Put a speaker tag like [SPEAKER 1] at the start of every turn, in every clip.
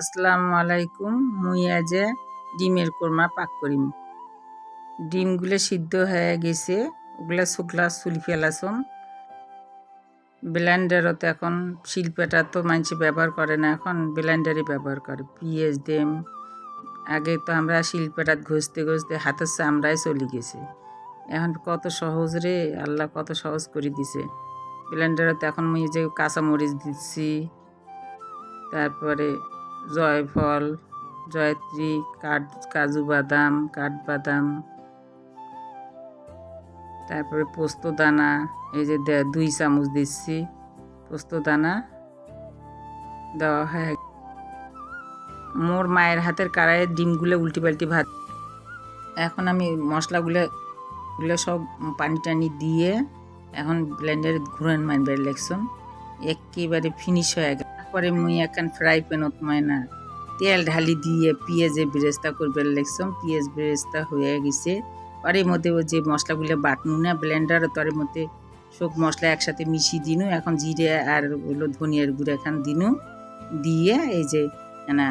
[SPEAKER 1] আসসালামু আলাইকুম, মুই আজে ডিমের কোরমা পাক করিম। ডিমগুলো সিদ্ধ হয়ে গেছে, ওগুলা শুকলা চুলি ফেলাছম তো এখন শিল্পেটা তো মানুষ ব্যবহার করে না, এখন ব্লেন্ডারই ব্যবহার করে। পিঁয়াজ দেম আগে তো আমরা শিল্পেটাত ঘষতে ঘষতে হাতের চামড়ায় চলে গেছে। এখন কত সহজ রে, আল্লাহ কত সহজ করে দিছে। ব্লেন্ডারত এখন মুই যে কাঁচামরিচ দিচ্ছি, তারপরে জয়ফল জয়ত্রী, কাঠ, কাজু বাদাম কাঠবাদাম তারপরে পোস্ত দানা, এই যে দুই চামচ দিচ্ছি। পোস্ত দানা দেওয়া হয়। মোর মায়ের হাতের কড়াইয়ের ডিমগুলো উল্টি পাল্টি ভাত। এখন আমি মশলাগুলো, গুলো সব পানি টানি দিয়ে এখন ব্লেন্ডারে ঘুরান মারবার লাগছম একেবারে ফিনিশ হয়ে গেল তারপরে মুই এখন ফ্রাই প্যানত না তেল ঢালি দিয়ে পেঁয়াজে বেরেস্তা করবার লাগছম পেঁয়াজ বেরেস্তা হয়ে গেছে। আর মধ্যে ওই যে মশলাগুলো বাটনু না ব্লেন্ডার তার মধ্যে সব মশলা একসাথে মিশিয়ে দিনু। এখন জিরে আর হলো ধনিয়ার গুঁড়ো এখন দিনু। দিয়ে এই যে না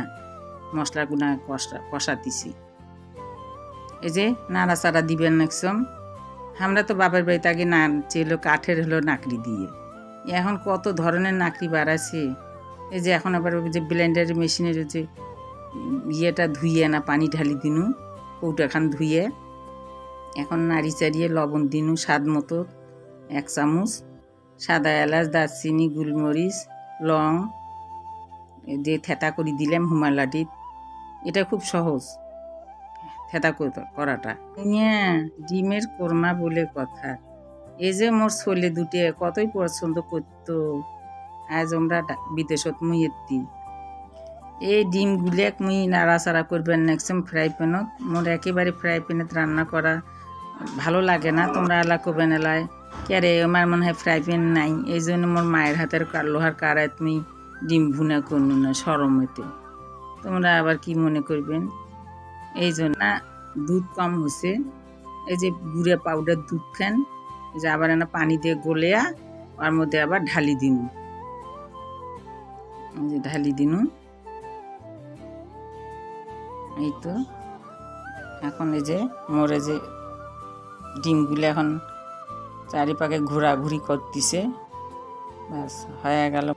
[SPEAKER 1] মশলাগুলো কষা, কষাতিছি। এই যে নাড়া নাড়াচাড়া দিবেন একসম আমরা তো বাপের বাড়িতে আগে না ছিল কাঠের হলো নাকড়ি দিয়ে। এখন কত ধরনের নাকড়ি বাড়াছে এই যে এখন আবার ওই যে ব্লেন্ডার মেশিনের যে ইয়েটা ধুইয়ে না, পানি ঢালি দিনু কৌটাখান ধুইয়ে। এখন নাড়ি চাড়িয়ে লবণ দিনু, স্বাদ মতো এক চামচ। সাদা এলাচ, দারচিনি, গোলমরিচ, লং দিয়ে থেতা করে দিলাম হুমালাটিত এটা খুব সহজ, থেতা করাটা। ইয়া ডিমের কোরমা বলে কথা। এই যে মোর ছোলে দুটে, কতই পছন্দ করতো। আজ আমরা বিদেশত মুই এত্তি। এই ডিমগুলিয়াক মুই নাড়াচাড়া করবেন নেক্সম ফ্রাই প্যানত মোর একেবারে ফ্রাই প্যানত রান্না করা ভালো লাগে না, তোমরা এলা করবেন এলায় ক্যারে আমার মনে হয় ফ্রাই প্যান নাই। এই জন্য মোর মায়ের হাতের লোহার কারায় তুমি ডিম ভুনা করনু না সরমেতে তোমরা আবার কি মনে করবেন? এই জন্য দুধ কম হচ্ছে এই যে গুড়ে পাউডার দুধ খান যে আবার না পানি দিয়ে গলিয়া, ওর মধ্যে আবার ঢালি দিন যে ঢালি দিনু এই তো। এখন এই যে মোরে যে ডিমগুলো এখন চারিপাকে ঘোরাঘুরি করতেছে। ব্যাস, হয়ে গেল।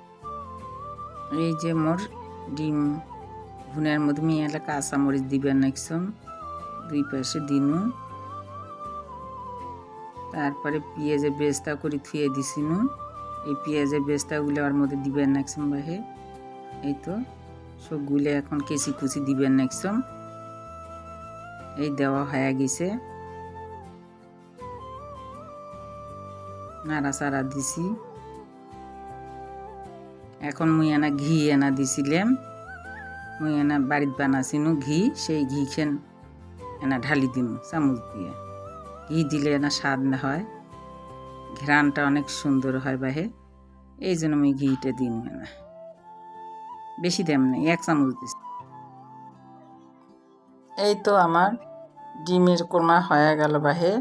[SPEAKER 1] এই যে মোর ডিম। ভুনের মধ্যে মেয়ে এলে কাঁচামরিচ দিবেন একদম দুই পাশে দিনু তারপরে পেঁয়াজের বেস্তা করে থুয়ে দিছিনু এই পেঁয়াজের বেস্তাগুলো ওর মধ্যে দিবেন একদম বাহে। এই তো সবগুলো এখন কেচি কুচি দিবেন একদম এই দেওয়া হয়ে গেছে। নাড়াচাড়া দিছি। এখন মুই এনা ঘি এনা দিছিলাম। মুই এনা বাড়িত বানাছিনু ঘি, সেই ঘি খেন এনা ঢালি দিন চামচ দিয়ে। ঘি দিলে এনা স্বাদ না হয় ঘ্রাণটা অনেক সুন্দর হয় বাহে। এই জন্য আমি ঘিটা দিন এনা। বেশি দেম নেই এক চামচ দিছি। এই তো আমার ডিমের কোরমা হয়ে গেল বাহে